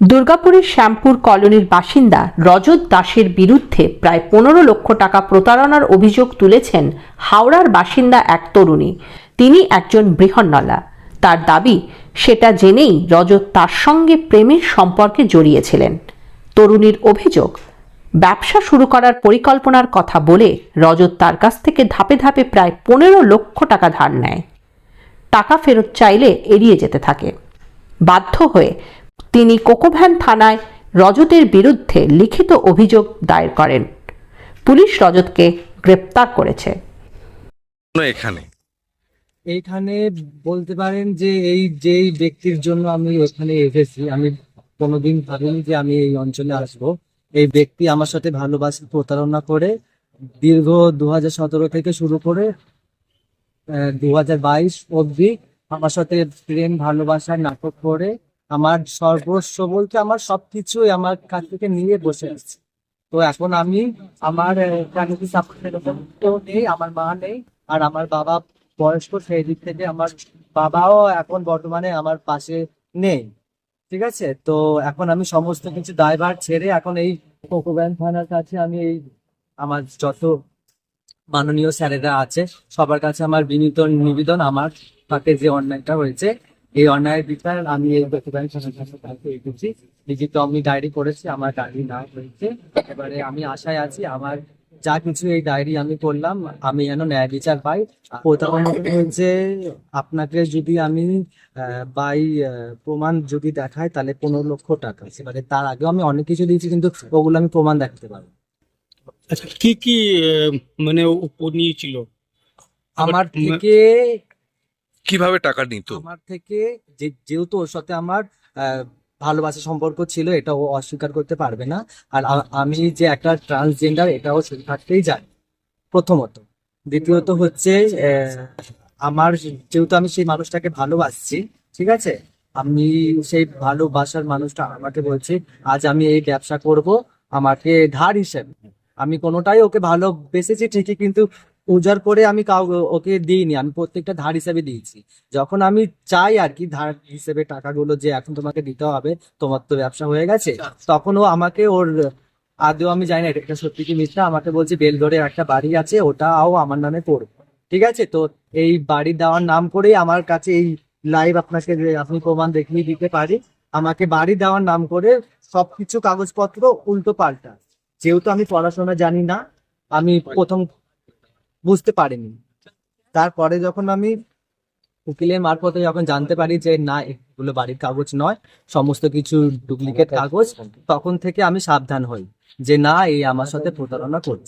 দুর্গাপুরের শ্যামপুর কলোনির বাসিন্দা রজত দাসের বিরুদ্ধে প্রায় পনেরো লক্ষ টাকা প্রতারণার অভিযোগ তুলেছেন হাওড়ার বাসিন্দা এক তরুণী। তিনি একজন বৃহন্নলা। তার দাবি, সেটা জেনেই রজত তার সঙ্গে প্রেমের সম্পর্কে জড়িয়েছিলেন। তরুণীর অভিযোগ, ব্যবসা শুরু করার পরিকল্পনার কথা বলে রজত তার কাছ থেকে ধাপে ধাপে প্রায় পনেরো লক্ষ টাকা ধার নেয়। টাকা ফেরত চাইলে এড়িয়ে যেতে থাকে। বাধ্য হয়ে তিনি কোকোভ্যান থানায় রজতের বিরুদ্ধে লিখিত অভিযোগ দায়ের করেন। পুলিশ রজতকে গ্রেপ্তার করেছে। এখানে? এইখানে বলতে পারেন যে এই যেই ব্যক্তির জন্য আমি ওখানে এসেছি আমি কোনোদিন ভাবিনি যে আমি এই অঞ্চলে আসব। এই ব্যক্তি আমার সাথে ভালোবাসা প্রতারণা করে দীর্ঘ দু হাজার সতেরো থেকে শুরু করে দু হাজার বাইশ অবধি আমার সাথে প্রেম ভালোবাসার নাটক করে আমার সর্বস্ব বলতে আমার সবকিছুই আমার কাছ থেকে নিয়ে বসে আছে। তো এখন আমি আমার ফ্যামিলি নেই, আমার মা নেই, আর আমার বাবা বয়স্ক, সেই দিক থেকে আমার বাবাও এখন বর্তমানে আমার পাশে নেই। ঠিক আছে? তো এখন আমি সমস্ত কিছু দায়ভার ছেড়ে এখন এই কোকোব্যান থানার কাছে আমি এই আমার যত মাননীয় স্যারেরা আছে, সবার কাছে আমার বিনীত নিবেদন, আমার তাকে যে অন্যায়টা হয়েছে এই অন্যায়ের বিচার আমি এই এসেছি লিখিত আমি ডায়েরি করেছি আমার ডায়েরি না হয়েছে। এবারে আমি আশায় আছি আমার যা কিছু এই ডায়েরি আমি করলাম আমি যেন ন্যায় বিচার পাই। হয়েছে আপনাকে যদি আমি বাই প্রমাণ যদি দেখাই তাহলে পনেরো লক্ষ টাকা এবারে তার আগেও আমি অনেক কিছু দিয়েছি কিন্তু ওগুলো আমি প্রমাণ দেখাতে পারব। আচ্ছা কি কি মানে ও নিয়েছিল? আমার থেকে কীভাবে টাকা নিত? আমার থেকে যেহেতু ওর সাথে আমার ভালোবাসা সম্পর্ক ছিল, এটা ও অস্বীকার করতে পারবে না। আর আমি যে একটা ট্রান্সজেন্ডার এটাও থাকতেই জানি, প্রথমত। দ্বিতীয়ত হচ্ছে আমার যেহেতু আমি সেই মানুষটাকে ভালোবাসছি, ঠিক আছে? আমি সেই ভালোবাসার মানুষটা আমাকে বলছে, আজ আমি এই ব্যবসা করব, আমাকে ধার হিসেবে। আমি কোনোটাই ওকে ভালোবেসেছি ঠিকই, কিন্তু উজাড় করে আমি কাউ ওকে দিইনি আমি প্রত্যেকটা ধার হিসেবে দিয়েছি। যখন আমি চাই আর কি ধার হিসেবে টাকাগুলো যে এখন তোমাকে দিতে হবে তোমার তো ব্যবসা হয়ে গেছে তখন ও আমাকে ওর আদৌ আমি জানি না এটা সত্যি কি মিথ্যা আমাকে বলছে বেলগড়ে একটা বাড়ি আছে ওটাও আমার নামে পড়বে। ঠিক আছে? তো এই বাড়ি দেওয়ার নাম করেই আমার কাছে এই লাইভ আপনাকে আপনি প্রমাণ দেখিয়ে দিতে পারি আমাকে বাড়ি দেওয়ার নাম করে সবকিছু কাগজপত্র উল্টো পাল্টা। যেহেতু আমি পড়াশোনা জানি না আমি প্রথম বুঝতে পারিনি। তারপরে যখন আমি উকিলের মারফতে যখন জানতে পারি যে, না, এগুলো বাড়ির কাগজ নয়, সমস্ত কিছু ডুপ্লিকেট কাগজ, তখন থেকে আমি সাবধান হই যে, না এই আমার সাথে প্রতারণা করছে।